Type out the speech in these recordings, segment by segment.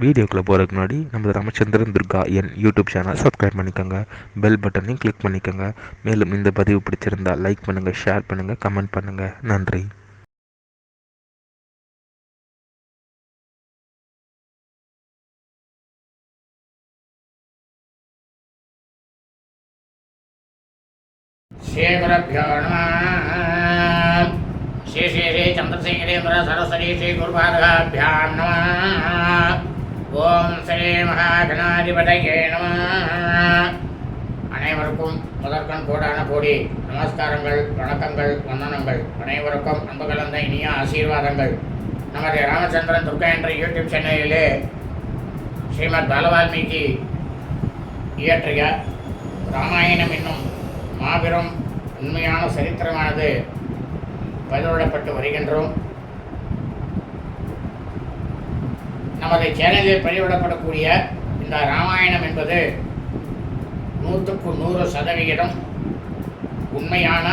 வீடியோக்குள்ளே போகிறதுக்கு முன்னாடி நம்ம ராமச்சந்திரன் துர்கா என் யூடியூப் சேனல் சப்ஸ்கிரைப் பண்ணிக்கோங்க. பெல் பட்டனையும் கிளிக் பண்ணிக்கோங்க. மேலும் இந்த பதிவு பிடிச்சிருந்தால் லைக் பண்ணுங்கள் ஷேர் பண்ணுங்கள் கமெண்ட் பண்ணுங்கள் நன்றி. ஸ்ரீ ஸ்ரீ ஸ்ரீ சந்திரசேகரேந்திர சரஸ்வதி ஸ்ரீ குருபாரகாபியாம் ஓம் ஸ்ரீ மகாகணாதிபதையே நம. அனைவருக்கும் முதற்கண் கோடான கோடி நமஸ்காரங்கள் வணக்கங்கள் வந்தனங்கள். அனைவருக்கும் அன்பு கலந்த இனிய ஆசீர்வாதங்கள். நமது ராமச்சந்திரன் துர்கா என்ற யூடியூப் சேனலிலே ஸ்ரீமத் பாலவால்மீகி இயற்றிய ராமாயணம் என்னும் மாபெரும் உண்மையான சரித்திரமானது பதிவிடப்பட்டு வருகின்றோம். நமது சேனலில் பதிவிடப்படக்கூடிய இந்த ராமாயணம் என்பது நூற்றுக்கு நூறு சதவிகிதம் உண்மையான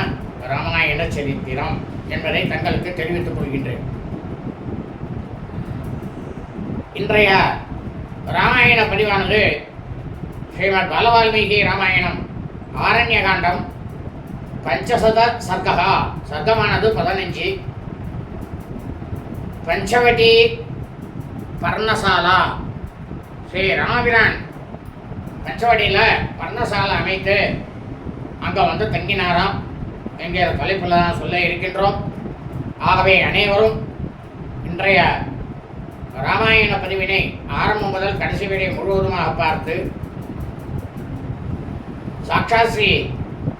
ராமாயண சரித்திரம் என்பதை தங்களுக்கு தெரிவித்துக் கொள்கின்றேன். இன்றைய ராமாயண பதிவானது ஸ்ரீமத் பாலவால்மீகி ராமாயணம் ஆரண்ய காண்டம் பஞ்சசத சர்க்கா சர்க்கமானது பதினஞ்சு. பஞ்சவட்டி பர்ணசாலா. ஸ்ரீ ராமபிரான் பஞ்சவடியில் பர்ணசாலை அமைத்து அங்கே வந்து தங்கினாராம். என்கிற தலைப்பில் தான் சொல்ல இருக்கின்றோம். ஆகவே அனைவரும் இன்றைய ராமாயண பதிவினை ஆரம்பம் முதல் கடைசி வரை முழுவதுமாக பார்த்து சாட்சா ஸ்ரீ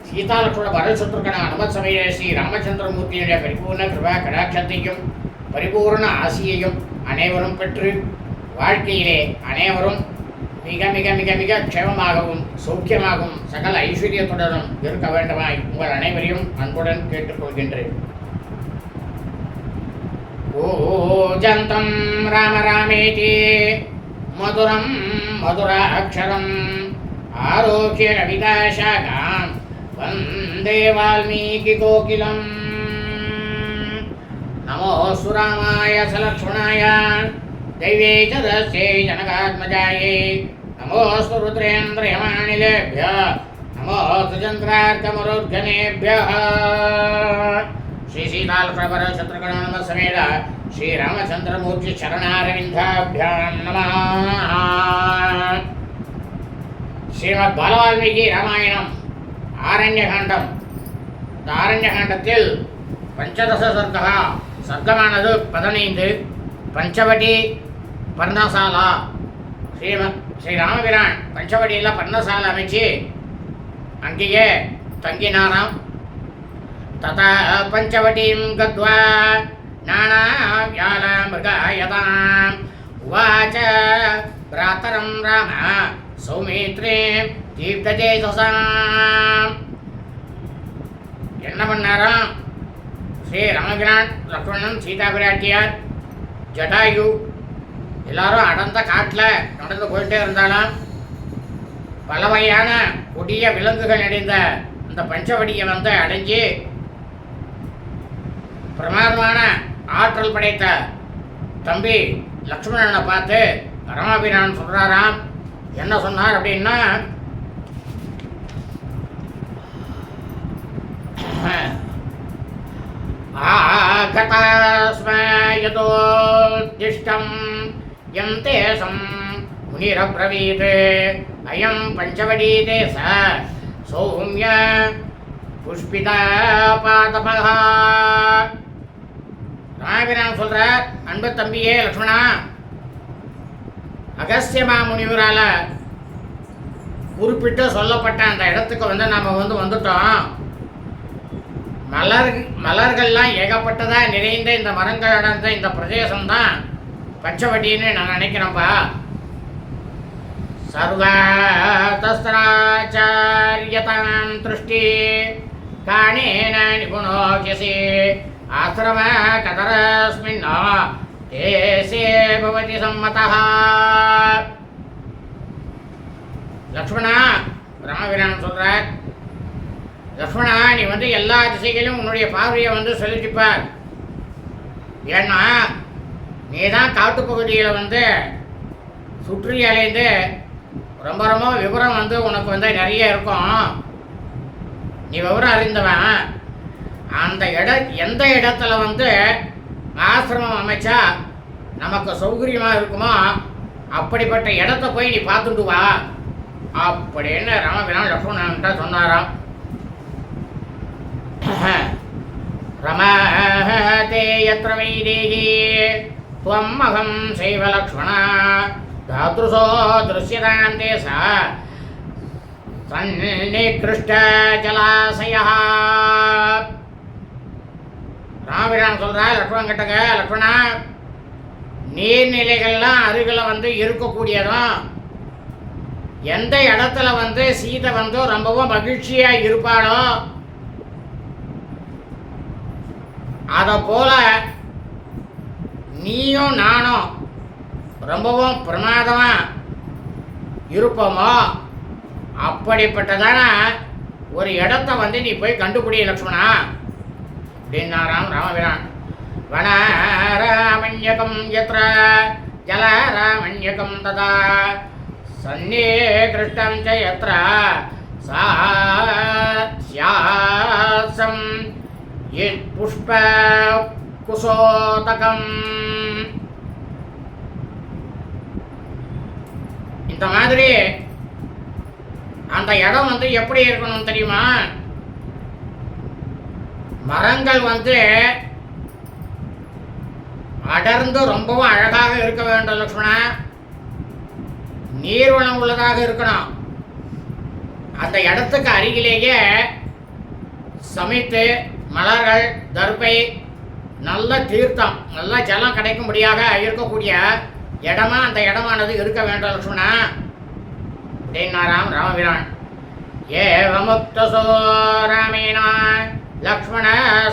சீதாலட்சுமண பரசுத்திருக்கன அனுமத் சமய ஸ்ரீ ராமச்சந்திரமூர்த்தியுடைய பரிபூர்ண கிருபா கடாட்சத்தையும் பரிபூர்ண ஆசியையும் அனைவரும் பெற்று வாழ்க்கையிலே அனைவரும் மிக மிக மிக மிக க்ஷேமமாகவும் சௌக்கியமாகவும் சகல ஐஸ்வர்யத்துடனும் இருக்க வேண்டுமாய் உங்கள் அனைவரையும் அன்புடன் கேட்டுக்கொள்கின்றேன். ஓஜந்தம் ராம ராமேதி. மதுரம் மதுராட்சரம். ஆரோக்கிய கவிதாசாகாம் வந்தே வால்மீகி கோகிலம் नमोऽस्तु रामाय सलक्ष्मणाय दैवे च दस्यै जनकात्मजायै नमोऽस्तु रुद्रेन्द्रयमानिलेभ्य नमोऽस्तु चन्द्रार्कमरुद्गणेभ्यः श्री सीतालप्रभर शत्रुघ्न नमः समेत श्रीरामचन्द्रमूर्ति शरणारविन्दाभ्यां नमः ஸ்ரீமத் பாலவால்மீகி ராமாயணம் ஆரண்யகாண்டம் இந்த ஆரண்யகாண்டத்தில் பஞ்சதச சர்க்கா சர்க்கமானது பதினைந்து பஞ்சவடி பர்ணசாலா. ஸ்ரீம ஸ்ரீ ராமபிரான் பஞ்சவடியில் பர்ணசாலை அமைச்சு அங்கேயே தங்கினாராம். ததா பஞ்சவடிம் கத்வா நானா வியால மிருகாயதாம். உவாச்ச பிராத்தரம் ராம சௌமித்ரே தீர்த்தஜேதசாம். என்ன பண்ணாராம்? ஸ்ரீ ராமபிரான் லக்ஷ்மணன் சீதா பிராட்டியார் ஜடாயு எல்லாரும் அடர்ந்த காட்டில் நடந்து போயிட்டே இருந்தாலும் பல வகையான கொடிய விலங்குகள் அடைந்த இந்த பஞ்சவடியை வந்து அடைஞ்சு பிரமாதமான ஆற்றல் படைத்த தம்பி லக்ஷ்மணனை பார்த்து ராமபிரான் சொல்கிறாராம் என்ன சொன்னார் அப்படின்னா आगतास्म यतोद्दिष्टं यं तेषं मुनिरब्रवीत् अयं पञ्चवडीदेश सौम्य புஷ்பிதாபாதபக ராமபிரான் சொல்றார் அன்பு தம்பியே லக்ஷ்மணா அகஸ்தியமா முனிவரால குறிப்பிட்டு சொல்லப்பட்ட அந்த இடத்துக்கு வந்து நாம வந்து வந்துட்டோம் மலர் மலர்கள்லாம் ஏகப்பட்டதாக நிறைந்த இந்த மரங்கள் அடர்ந்த இந்த பிரதேசம்தான். பச்சவட்டின்னு நான் நினைக்கிறேன்ப்பா சர்வதஸ்திராச்சாரியதாம் திருஷ்டி காணேன நிபுணோக்கியசி ஆசிரம கதரஸ்மின்னா தேசே பவதி சம்மதः லக்ஷ்மணா ராமவீரன் சொல்கிறார் லக்ஷ்மணா நீ வந்து எல்லா திசைகளிலும் உன்னுடைய பார்வையை வந்து செலுத்திப்பார் ஏன்னா நீ தான் காட்டுப்பகுதியில் வந்து சுற்றி அலைந்து ரொம்ப ரொம்ப விவரம் வந்து உனக்கு வந்து நிறைய இருக்கும். நீ விவரம் அறிந்தவன். அந்த இட எந்த இடத்துல வந்து ஆசிரமம் அமைச்சா நமக்கு சௌகரியமாக இருக்குமோ அப்படிப்பட்ட இடத்த போய் நீ பார்த்துட்டு வா. அப்படின்னு ராமபிரான் லக்ஷ்மணன்ட்ட சொன்னாராம். ரமஹே யத்ர வைதேகி त्वम् अहं शैव लक्ष्मण धातृसो दृश्यतान्ते सा சன்னிகிருஷ்டஜலாசயா ராமபிரான் சொல்றா லக்ஷ்மணன் கிட்டக்க லக்ஷ்மணா நீர்நிலைகள்லாம் அருகில் வந்து இருக்கக்கூடியதும் எந்த இடத்துல வந்து சீதை வந்து ரொம்பவும் மகிழ்ச்சியா இருப்பாளோ அதை போல நீயும் நானும் ரொம்பவும் பிரமாதமாக இருப்போமோ? அப்படிப்பட்டதான ஒரு இடத்த வந்து நீ போய் கண்டுபிடி லக்ஷ்மணா. அப்படின்னாராம் ராமபிரான். வனராமண்யகம் யத்ர ஜலராமண்யகம் ததா. சன்னே கிருஷ்ணம் ச எத்திர சா ஸ்யாசம் புஷ்ப குசோதகம்? இந்த மாதிரி அந்த இடம் வந்து எப்படி இருக்கணும் தெரியுமா? மரங்கள் வந்து அடர்ந்து ரொம்பவும் அழகாக இருக்க வேண்டும் லக்ஷ்மணா. நீர்வளம் உள்ளதாக இருக்கணும். அந்த இடத்துக்கு அருகிலேயே சமைத்து மலர்கள் தர்பை நல்ல தீர்த்தம் நல்ல ஜலம் கிடைக்கும்படியாக இருக்கக்கூடிய இடமா அந்த இடமானது இருக்க வேண்டும் லக்ஷ்மணா அப்படின்னாராம் ராமபிரான். ஏவமுக்தசோ ராமேண லக்ஷ்மண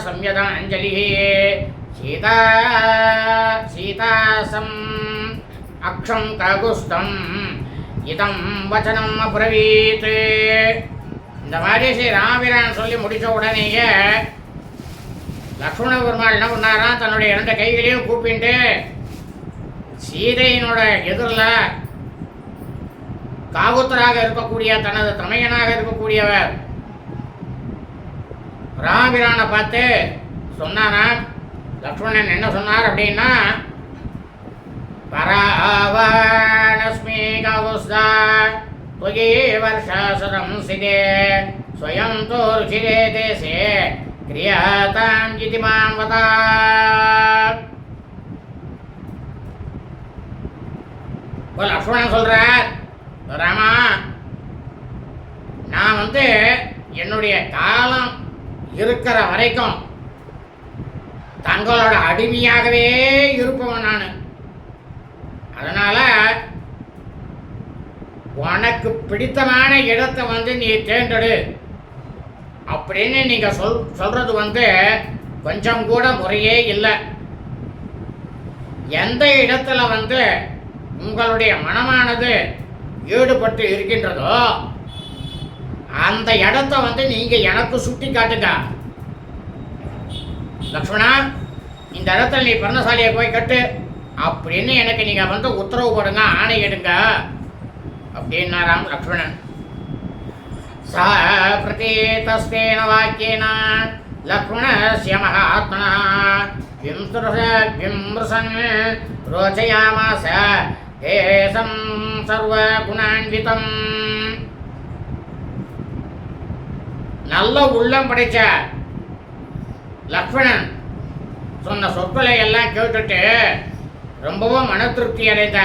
சம்யதாஞ்சலி சீதா சீதாசம் அக்ஷம் ககுஸ்தம் இதம் வச்சனம் அப்ரவீத் இந்த மாதிரி ஸ்ரீ ராமபிரான் சொல்லி முடித்த உடனேயே லக்ஷ்மண பெருமாள் என்ன பண்ணாரா தன்னுடைய இரண்டு கைகளையும் கூப்பிட்டு சீதையினோட எதிரில் காவுத்தராக இருக்கக்கூடிய தனது தமையனாக இருக்கக்கூடியவர் ராமபிரானை பார்த்து சொன்னாரா? லக்ஷ்மணன் என்ன சொன்னார் அப்படின்னா பராவாணஸ்மி கவுஸ்தா துகி வருஷாசுரம் சிதே சுயம் தோர் சிதே தேசே. क्रियाताम् इति मां वदा இப்போ லக்ஷ்மணன் சொல்றார் ராமா நான் வந்து என்னுடைய காலம் இருக்கிற வரைக்கும் தங்களோட அடிமையாகவே இருப்பவன் நான் அதனால உனக்கு பிடித்தமான இடத்தை வந்து நீ தேர்ந்தெடு அப்படின்னு நீங்க சொல் சொல்றது வந்து கொஞ்சம் கூட முறையே இல்லை. எந்த இடத்துல வந்து உங்களுடைய மனமானது ஈடுபட்டு இருக்கின்றதோ அந்த இடத்த வந்து நீங்க எனக்கு சுட்டி காட்டுங்க. லக்ஷ்மணா இந்த இடத்துல நீ பர்ணசாலியை போய் கட்டு. அப்படின்னு எனக்கு நீங்க வந்து உத்தரவு போடுங்க ஆணை எடுங்க. அப்படின்னாராம் லக்ஷ்மணன். சா பிரதீதஸ்தேன வாக்கியேன லக்ஷ்மணஸ்ய மகாத்மனா விம்சுருஷ விம்ருசன் ரோச்சயாமாச தேசம் சர்வகுணான்விதம் நல்ல உள்ளம் படைச்ச லக்ஷ்மணன் சொன்ன சொற்களை எல்லாம் கேட்டுட்டு ரொம்பவும் மன திருப்தி அடைந்த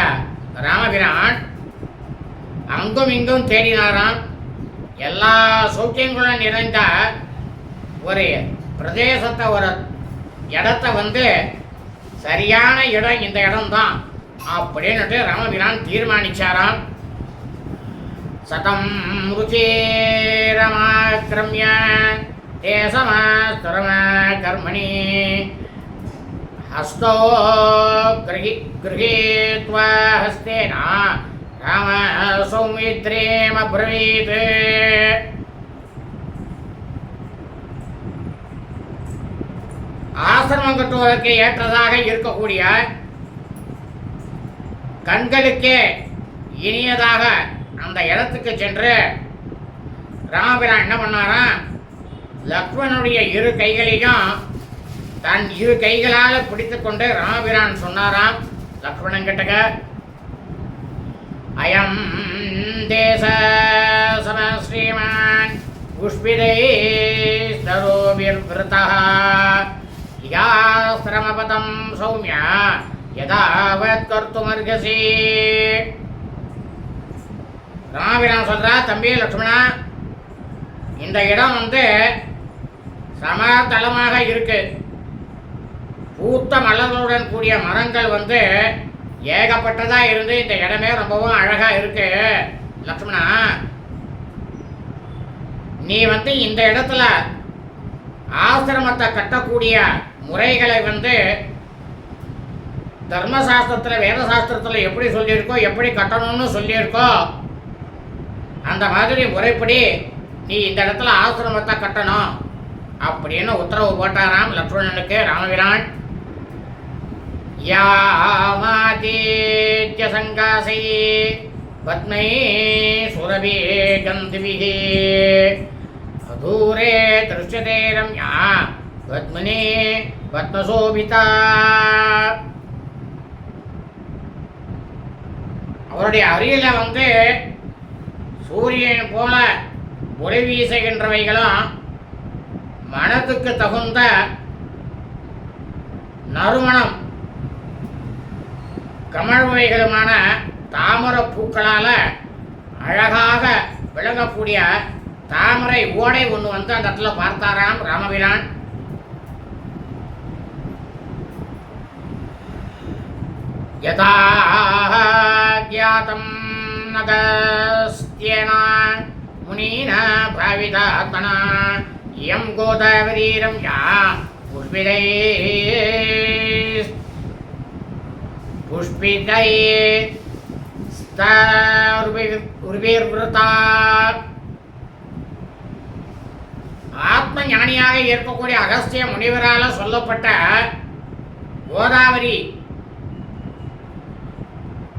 ராமபிரான் அங்கும் இங்கும் தேடினாராம். எல்லா சௌக்கியங்களும் நிறைந்த ஒரு பிரதேசத்தை ஒரு இடத்த வந்து சரியான இடம் இந்த இடம்தான் அப்படின்னுட்டு ராமபிரான் தீர்மானிச்சாராம். சதம் ருச்சேரமாக்கிரமிய தேசமாஸ்துரமா கர்மணி ஹஸ்தோ கிரகி கிரகீத்வா ஹஸ்தேனா राम सौमित्रीमब्रवीत् ஆசிரமம் கட்டுவதற்கு ஏற்றதாக இருக்கக்கூடிய கண்களுக்கே இனியதாக அந்த இடத்துக்கு சென்று ராமபிரான் என்ன பண்ணாராம் லக்ஷ்மணனுடைய இரு கைகளையும் தன் இரு கைகளால் பிடித்துக்கொண்டு ராமபிரான் சொன்னாராம் லக்ஷ்மணன் கிட்டக்க அயம் தேச சம ஸ்ரீமான் புஷ்பிதை ஸ்தரோபிர்விருத்தः யாஸ்திரமபதம் சௌமிய யதாவத் கர்த்துமர்கசி ராமபிரான் சொல்கிறா தம்பி லக்ஷ்மணா இந்த இடம் வந்து சமதளமாக இருக்கு. பூத்த மலர்களுடன் கூடிய மரங்கள் வந்து ஏகப்பட்டதா இருந்து இந்த இடமே ரொம்பவும் அழகா இருக்கு. லக்ஷ்மணா நீ வந்து இந்த இடத்துல ஆசிரமத்தை கட்டக்கூடிய முறைகளை வந்து தர்மசாஸ்திரத்துல வேதசாஸ்திரத்துல எப்படி சொல்லியிருக்கோ எப்படி கட்டணும்னு சொல்லியிருக்கோ அந்த மாதிரி முறைப்படி நீ இந்த இடத்துல ஆசிரமத்தை கட்டணும் அப்படின்னு உத்தரவு போட்டாராம் லக்ஷ்மணனுக்கு ராமவிரான் யாமாதீத்ய சங்காசை பத்மை சுரபி கந்திபிஹி அதூரே திருஷ்யதே ரம்யா பத்மனி பத்மசோபிதா. அவருடைய அருகில வந்து சூரியன் போல ஒளி வீசுகின்றவைகளும் மனத்துக்கு தகுந்த நறுமணம் கமழ்வைகளுமான தாமர பூக்களால அழகாக விளங்கக்கூடிய தாமரை ஓடை ஒன்று வந்து அந்த இடத்துல பார்த்தாராம் ராமபிரான் யதா ज्ञातं नगस्त्येन मुनीना भावितात्मना इयं गोदावरीरं या पुष्पितै पुष्पितै உருவிர்விருத்தா ஆத்ம ஞானியாக இருக்கக்கூடிய அகஸ்திய முனிவரால சொல்லப்பட்ட கோதாவரி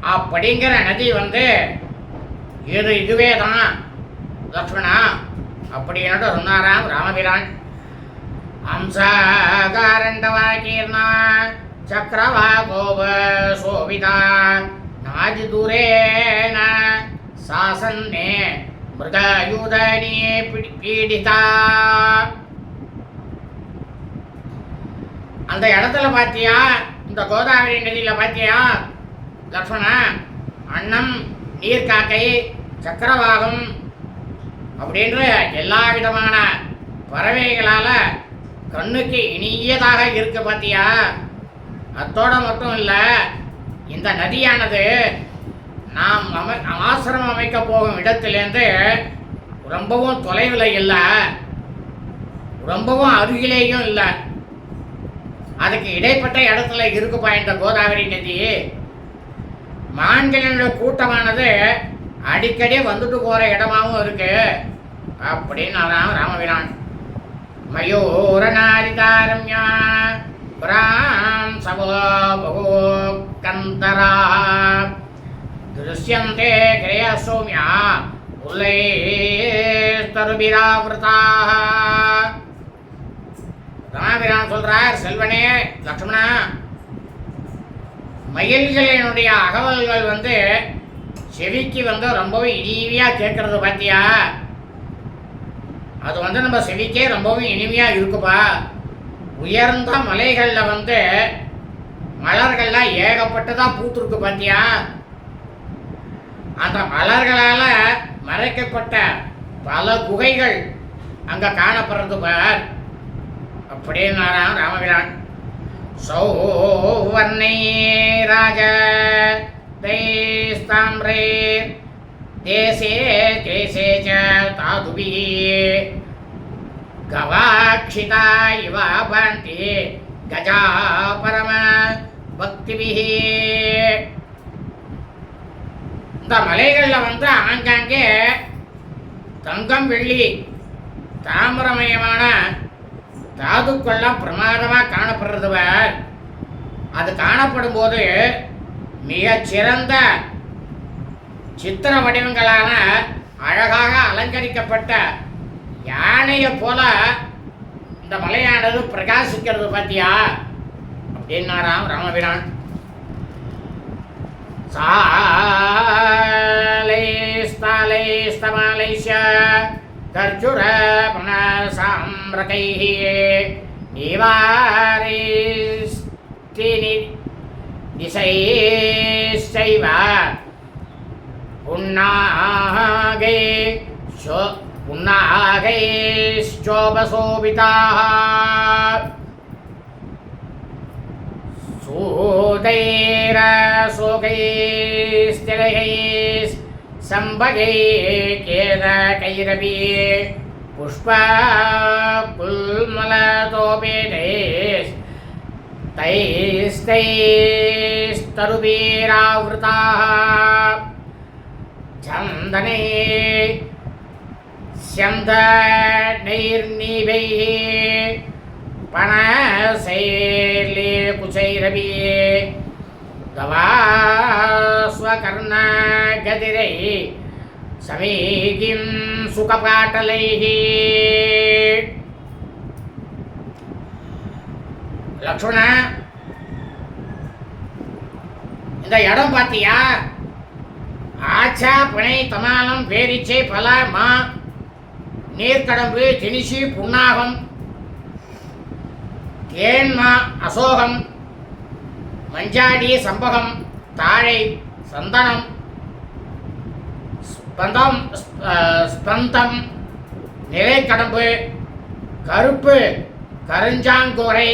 அப்படிங்கிற நதி வந்து இது இதுவே தான் லக்ஷ்மணா அப்படின்னு சொன்னாராம் ராமபிரான் ஹம்சகாரண்டவாகீர்ணா சக்கரவா கோப சோபிதா நாஜி தூரேன சாசன்னே பீடிதா அந்த இடத்துல பாத்தியா? இந்த கோதாவரி நதியில பாத்தியா? லக்ஷ்மணா அன்னம் நீர்காக்கை சக்கரவாகம் அப்படின்ற எல்லா விதமான பறவைகளால கண்ணுக்கு இனியதாக இருக்கு பாத்தியா? அத்தோட மட்டும் இல்லை இந்த நதியானது நாம் அமை ஆசிரமம் அமைக்க போகும் இடத்திலேருந்து ரொம்பவும் தொலைவில் இல்லை. ரொம்பவும் அருகிலேயும் இல்லை. அதுக்கு இடைப்பட்ட இடத்துல இருக்குப்பா இந்த கோதாவரி நதி. மான்களினுடைய கூட்டமானது அடிக்கடி வந்துட்டு போகிற இடமாவும் இருக்கு. அப்படின்னாராம் ராமவிரான் மயூரநாரிதாரம்யா புராம் சவோ பகோ கந்தரா திருஷ்யந்தே கிரய சௌமியா ராமபிரான் சொல்றார் செல்வனே லக்ஷ்மணா மயில்களினுடைய அகவல்கள் வந்து செவிக்கு வந்து ரொம்பவும் இனிமையாக கேட்கறது பார்த்தியா அது வந்து நம்ம செவிக்கே ரொம்பவும் இனிமையாக இருக்குப்பா. உயர்ந்த மலைகளில் வந்து மலர்கள்லாம் ஏகப்பட்டதாக பூத்துருக்கு பார்த்தியா அந்த மலர்களால் மறைக்கப்பட்ட பல குகைகள் அங்கே காணப்படுறது பார். அப்படின்னாராம் ராமபிரான். சௌவர்ணை ராஜ தைஸ்தாம்ரே தேசே தேசே ச தாதுபியே. गवाक्षिता इव भान्ति गजा परम பக்திபிஹ இந்த மலைகளில் வந்து ஆங்காங்கே தங்கம் வெள்ளி தாமிரமயமான தாதுக்கள்லாம் பிரமாதமாக காணப்படுறது பார். அது காணப்படும் போது மிகச் சிறந்த சித்திர வடிவங்களான அழகாக அலங்கரிக்கப்பட்ட யானையை போல இந்த மலையானது பிரகாசிக்கிறது பார்த்தியா அப்படின்னாராம் ராமபிரான். சாலைஸ்தலைஸ்தமாலைஷ கர்ஜுர சாம்பிரகைஹி நிவாரிஸ்தினி திசைச்சைவ உண்ணாகே उन्नागैश्चोपशोभिताः सूदैरसुकैस्तिलयैस्सम्भगै केतकैरपि पुष्पपुल्मलतोपेतैस्तैस्तरुवीरावृताः செந்தாடீர் நீவையே பணசேலே குசைரவியே தவாஸ்வகர்ணகதிரை சமீகிம் சுகபாட்டலைः லக்ஷ்மண இந்த இடம் பார்த்தியா ஆச்சா பிணை தமானம் பேரிச்சை பல மா நீர்க்கடம்பு திணிசி புண்ணாகம் தேன்மா அசோகம் மஞ்சாடி சம்பகம் தாழை சந்தனம் ஸ்பந்தம் ஸ்பந்தம் நிலைக்கடம்பு கருப்பு கருஞ்சாங்கோரை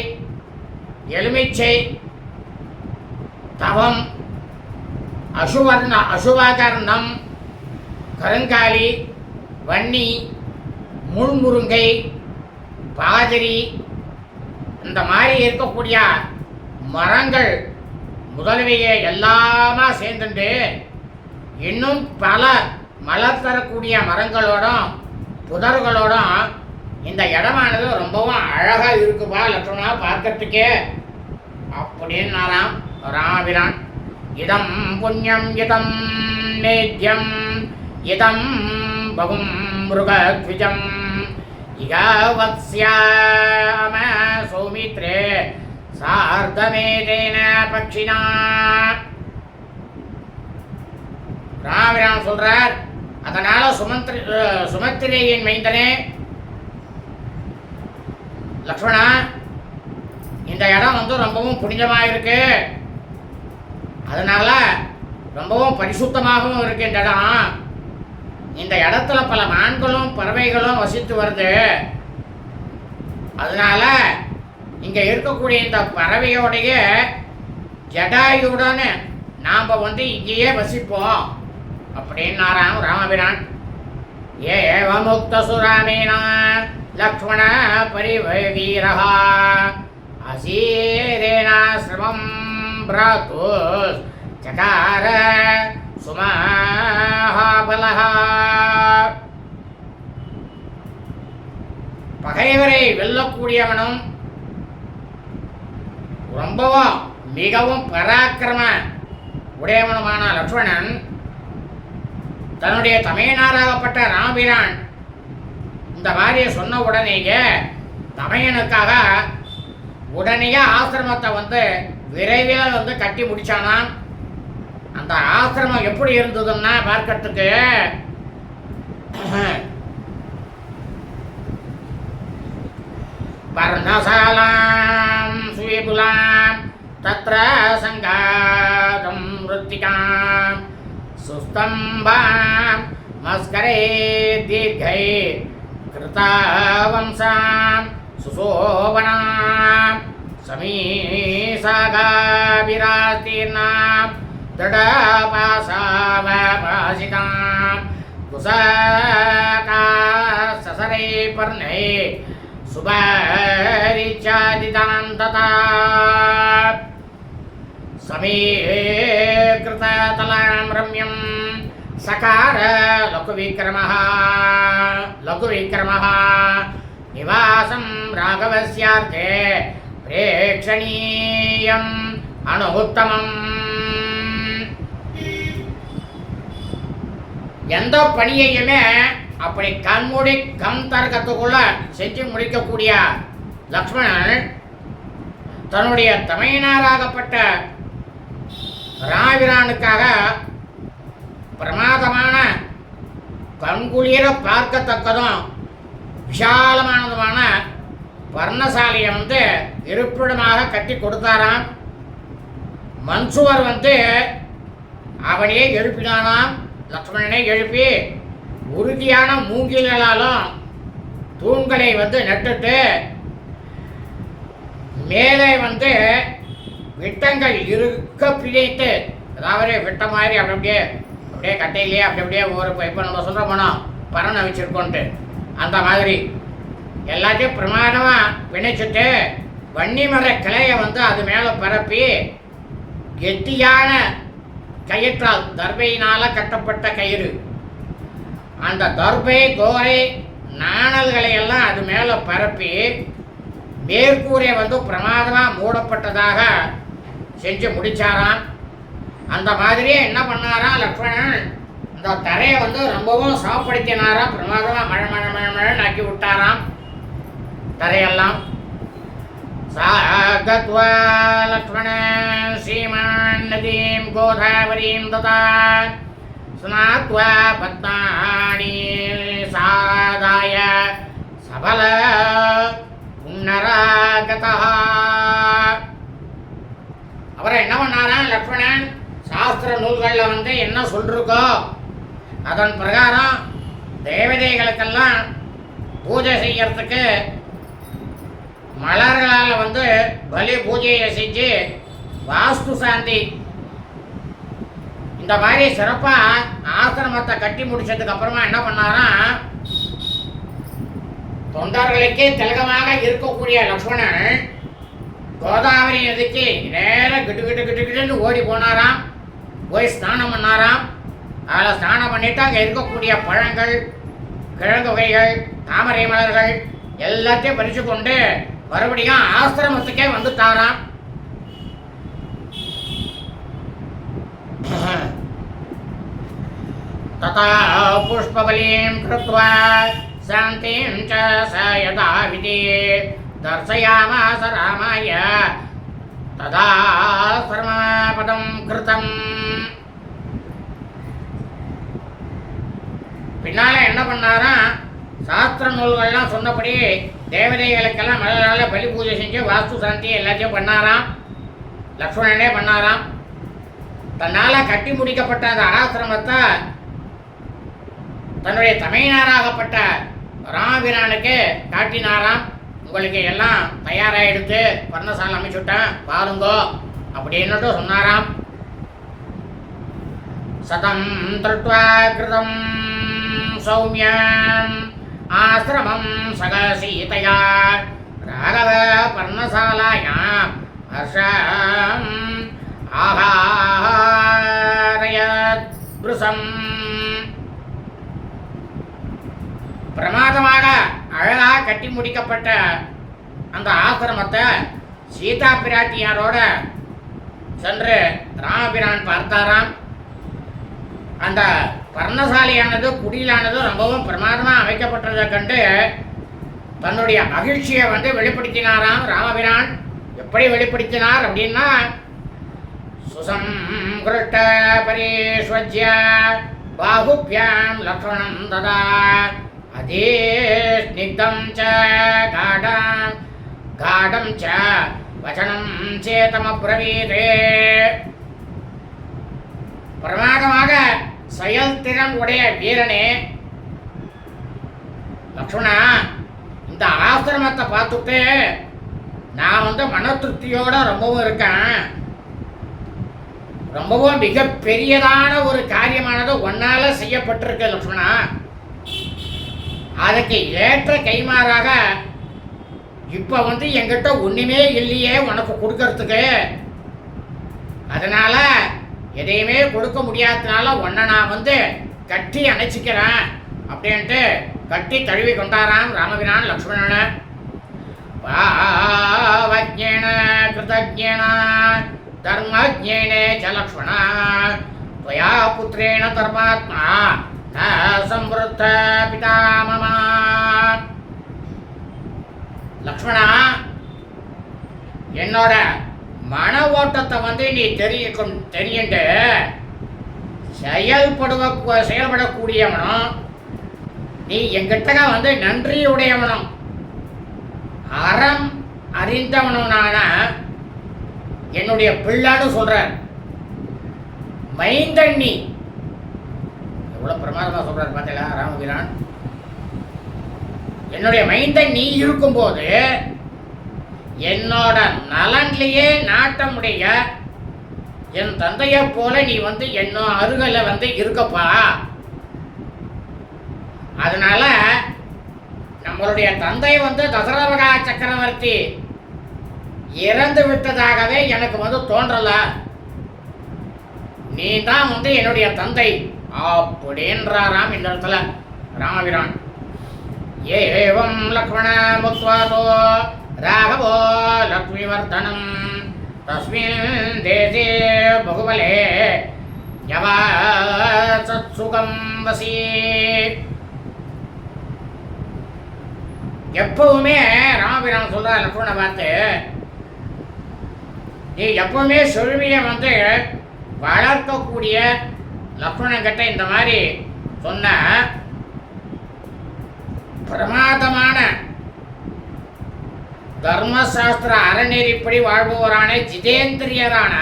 எலுமிச்சை தவம் அசுவர்ண அசுவகர்ணம் கருங்காலி வன்னி முழுமுருங்கை பாதிரி இந்த மாதிரி இருக்கக்கூடிய மரங்கள் முதலவையை எல்லாமா சேர்ந்துட்டு இன்னும் பல மலர் தரக்கூடிய மரங்களோடும் புதர்களோடும் இந்த இடமானது ரொம்பவும் அழகாக இருக்குப்பா லட்சணா பார்க்கறதுக்கே. அப்படின்னாராம் ராமபிரான் இதம் புண்ணியம் இதம் நேத்தியம் இதம் பகும் மிருகத்விஜம் இகவத்ஸ்யாம சௌமித்ரே சார்தமேதேன பக்ஷினா ராமபிரான் சொல்றார் அதனால சுமந்திரி சுமத்திரேயின் மைந்தனே லக்ஷ்மணா இந்த இடம் வந்து ரொம்பவும் புனிதமாக இருக்கு அதனால ரொம்பவும் பரிசுத்தமாகவும் இருக்கு இந்த இடம். இந்த இடத்துல பல மான்களும் பறவைகளும் வசித்து வருது. அதனால இங்கே இருக்கக்கூடிய இந்த பறவையோடைய ஜடாயுடன் நாம் வந்து இங்கேயே வசிப்போம். அப்படின்னாராம் ராமபிரான் ஏ ஏவமுக்த சுராமீனா லக்ஷ்மண பரிவை வீரா அசீரேனாசிரமம் பிராத்து சகார சுமஹாபலஹா பகைவரை வெல்லக்கூடியவனும் ரொம்பவும் மிகவும் பராக்கிரம உடையவனுமான லக்ஷ்மணன் தன்னுடைய தமையனாராகப்பட்ட ராமபிரான் இந்த மாதிரி சொன்ன உடனேயே தமையனுக்காக உடனேயே ஆசிரமத்தை வந்து விரைவில் வந்து கட்டி முடிச்சானாம் அந்த ஆசிரமம் எப்படி இருந்ததுன்னா பார்க்கறதுக்கு పర్ణశాలాం స్వేపులాం తత్ర సంఘాతం మృత్తికాం సుస్తంభాం మస్కరే దీర్ఘై కృతావంశాం సుశోభనాం సమీసాగాభిరాస్తీర్ణాం దృఢపాసావపాసితాం కుసకా ససరే పర్ణై सुपरिचादितां तथा समीकृततलां रम्यं सकार लघुविक्रमः लघुविक्रमः निवासं राघवस्यार्थे प्रेक्षणीयम् अनुत्तमम् எந்த பணியையுமே அப்படி கண்மூடி கம் தர்க்கத்துக்குள்ள செஞ்சு முடிக்கக்கூடிய லக்ஷ்மணன் தன்னுடைய தமையனாராகப்பட்ட ராவிரானுக்காக பிரமாதமான கண்குளிர பார்க்கத்தக்கதும் விஷாலமானதுமான பர்ணசாலையை வந்து இருப்பிடமாக கட்டி கொடுத்தாராம். மன்சுவர் வந்து அவனையே எழுப்பினானாம். லக்ஷ்மணனை எழுப்பி உறுதியான மூங்கில்களாலும் தூண்களை வந்து நட்டுட்டு மேலே வந்து விட்டங்கள் இருக்க பிழைத்து அதாவது விட்ட மாதிரி அப்படி அப்படியே அப்படியே கட்டையிலேயே அப்படி அப்படியே ஒரு இப்போ நம்ம சொல்கிற போனோம் பறனை வச்சுருக்கோன்ட்டு. அந்த மாதிரி. எல்லாத்தையும் பிரமாதமாக பிணைச்சிட்டு வன்னிமர கிளையை வந்து அது மேலே பரப்பி கெட்டியான கயிற்றால் தர்பையினால் கட்டப்பட்ட கயிறு. அந்த தர்பை கோரை நாணல்களை எல்லாம் அது மேலே பரப்பி மேற்கூரை வந்து பிரமாதமாக மூடப்பட்டதாக செஞ்சு முடிச்சாராம். அந்த மாதிரியே என்ன பண்ணாராம் லக்ஷ்மணன்? இந்த தரையை வந்து ரொம்பவும் சாப்படுத்தினாராம். பிரமாதமாக மழை மழை மழை மழை ஆக்கி விட்டாராம் தரையெல்லாம். சாகத்வா லக்ஷ்மண சீமான் நதீம் கோதாவரீம் ததா. ஸ்நாத்வா பத்மாணி சாதாய சபல புன்னராகதா. அவரை என்ன பண்ணாராம் லக்ஷ்மணன் சாஸ்திர நூல்களில் வந்து என்ன சொல்லிருக்கோ அதன் பிரகாரம் தேவதைகளுக்கெல்லாம் பூஜை செய்யறதுக்கு மலர்களால் வந்து பலி பூஜையை செஞ்சு வாஸ்து சாந்தி இந்த மாதிரி சிறப்பாக ஆசிரமத்தை கட்டி முடிச்சதுக்கு அப்புறமா என்ன பண்ணாராம் தொண்டர்களுக்கே திலகமாக இருக்கக்கூடிய லக்ஷ்மணன் கோதாவரி நதிக்கு நேராக கிட்டு கிட்டு கிட்டு கிட்டுன்னு ஓடி போனாராம். போய் ஸ்நானம் பண்ணாராம். அதில் ஸ்நானம் பண்ணிட்டு அங்கே இருக்கக்கூடிய பழங்கள் கிழங்கு வகைகள் தாமரை மலர்கள் எல்லாத்தையும் பறித்து கொண்டு மறுபடியும் ஆசிரமத்துக்கே வந்துட்டாராம். तथा पुष्पबलीं कृत्वा शान्तिं च स यदाविधि दर्शयामास रामाय तदा सर्वपदं कृतम् பின்னால என்ன பண்ணாராம் சாஸ்திர நூல்கள்லாம் சொன்னபடி தேவதைகளுக்கெல்லாம் மலரால பலி பூஜை செஞ்சு வாஸ்து சாந்தி எல்லாத்தையும் பண்ணாராம் லக்ஷ்மணனே பண்ணாராம் தன்னால கட்டி முடிக்கப்பட்ட அந்த ஆசிரமத்தை தன்னுடைய தமையனாராகப்பட்ட ராமபிரானுக்கு காட்டினாராம். உங்களுக்கு எல்லாம் தயாராகிடுத்து பர்ணசாலை அமைச்சுட்டேன். பாருங்கோ அப்படின்னுட்டு சொன்னாராம். சதம் திருட்வா கிருதம் சௌமியம். ஆசிரமம் சக சீதையா ராகவ பர்ணசாலாயாம் ஹர்ஷம் ஆகாரயத் புருஷம். பிரமாதமாக அழகாக கட்டி முடிக்கப்பட்ட அந்த ஆசிரமத்தை சீதா பிராட்டியாரோட சென்று ராமபிரான் பார்த்தாராம். அந்த பர்ணசாலையானது குடியிலானது ரொம்பவும் பிரமாதமாக அமைக்கப்பட்டதை கண்டு தன்னுடைய மகிழ்ச்சியை வந்து வெளிப்படுத்தினாராம் ராமபிரான். எப்படி வெளிப்படுத்தினார் அப்படின்னா சுசம்கிருஷ்ட பரீஸ்வஜ்ய பாகுபியாம் லக்ஷணம் ததா அதே ஸ்னிக்தம் ச காடம் காடம் ச வச்சனம் சேதமப்ரவீதே பிரமாதமாக செயல்திறன் உடைய வீரனே லக்ஷ்மணா இந்த ஆசிரமத்தை பார்த்துட்டு நான் வந்து மன திருப்தியோட ரொம்பவும் இருக்கேன். ரொம்பவும் மிகப்பெரியதான ஒரு காரியமானது ஒன்னால செய்யப்பட்டிருக்கு லக்ஷ்மணா. அதுக்கு ஏற்ற கைமாறாக இப்போ வந்து என்கிட்ட ஒண்ணுமே இல்லையே உனக்கு கொடுக்கறதுக்கு அதனால எதையுமே கொடுக்க முடியாததுனால உன்னை நான் வந்து கட்டி அணைச்சிக்கிறேன் அப்படின்ட்டு கட்டி தழுவி கொண்டாராம் ராமபிரான் லக்ஷ்மணனை பாவஜேன கிருதஜேன தர்மஜேனே ச லக்ஷ்மண त्वया पुत्रेण धर्मात्मा சம்பிருத்த பிதாமமா லக்ஷ்மணா என்னோட மன ஓட்டத்தை வந்து நீ தெரியும் தெரியுண்டு. செயல்படுவ செயல்படக்கூடியவனும் நீ எங்கிட்ட வந்து நன்றியுடையவனும் அறம் அறிந்தவனுனான என்னுடைய பிள்ளைன்னு சொல்றார். மைந்தன் நீ எவ்வளவு பிரமாதமாக சொல்கிறார் பார்த்தீங்களா ராமவீரான் என்னுடைய மைண்டை நீ இருக்கும்போது என்னோட நலன்லேயே நாட்டமுடைய என் தந்தையை போல நீ வந்து என்ன அருகில் வந்து இருக்கப்பா. அதனால நம்மளுடைய தந்தை வந்து தசரவகா சக்கரவர்த்தி இறந்து விட்டதாகவே எனக்கு வந்து தோன்றல. நீ தான் வந்து என்னுடைய தந்தை. அப்படின்றாராம் இந்த இடத்துல ராமபிரான். ஏவம் லக்ஷ்மண முக்வாதோ ராகவோ லக்ஷ்மிவர்தனம் தஸ்மின் தேசே பகுபலே யவாசத்சுகம் வசி. எப்பவுமே ராமபிரான் சொல்ற லக்ஷ்மண பார்த்து நீ எப்பவுமே செழுமையை வந்து வளர்க்கக்கூடிய லக்ஷ்மணன் இந்த மாதிரி சொன்ன பிரமாதமான தர்மசாஸ்திர அறநெறிப்படி வாழ்பவரான ஜிதேந்திரியரான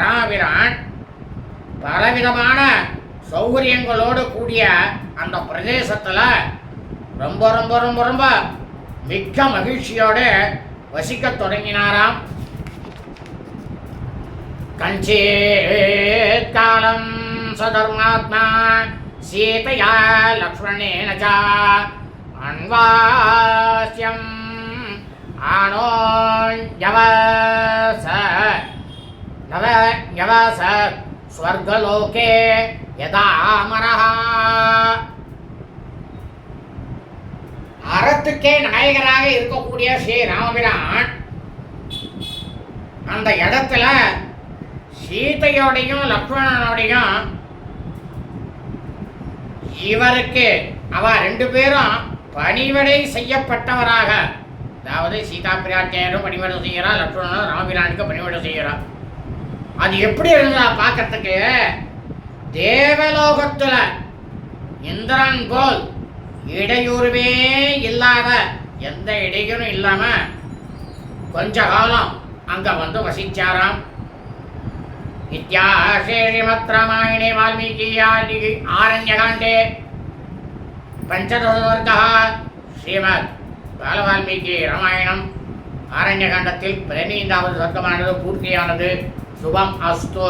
ராமபிரான் பலவிதமான சௌகரியங்களோடு கூடிய அந்த பிரதேசத்தில் ரொம்ப ரொம்ப ரொம்ப ரொம்ப மிக்க மகிழ்ச்சியோடு வசிக்கத் தொடங்கினாராம். கஞ்சேத் காலம் சதர்மாத்மா சீதையா லக்ஷ்மணேன ச அன்வாஸ்யம் ஆனோன்யவச நவ யவச ஸ்வர்கலோகே யதாமரஹ அறத்துக்கே நாயகராக இருக்கக்கூடிய ஸ்ரீ ராமபிரான் அந்த இடத்துல சீதையோடையும் லக்ஷ்மணனோடையும் இவருக்கு அவ ரெண்டு பேரும் பணிவடை செய்யப்பட்டவராக. அதாவது சீதா பிராட்டியாரும் பணிவிடை செய்கிறா லட்சுமணனும் ராமபிரானுக்கு பணிவிடை செய்கிறா. அது எப்படி இருந்தா பார்க்கறதுக்கு? தேவலோகத்துல இந்திரன் போல் இடையூறுவே இல்லாத எந்த இடையூறும் இல்லாம கொஞ்ச காலம் அங்க வந்து வசிச்சாராம். இத்தியாசே ஸ்ரீமத் ராமாயணே வால்மீகி ஆதி- ஆரண்யகாண்டே பஞ்சதசவர்கா ஸ்ரீமத் பாலவால்மீகி ராமாயணம் ஆரண்யகாண்டத்தில் பதினைந்தாவது சொர்க்கமானது பூர்த்தியானது. சுபம் அஸ்தோ.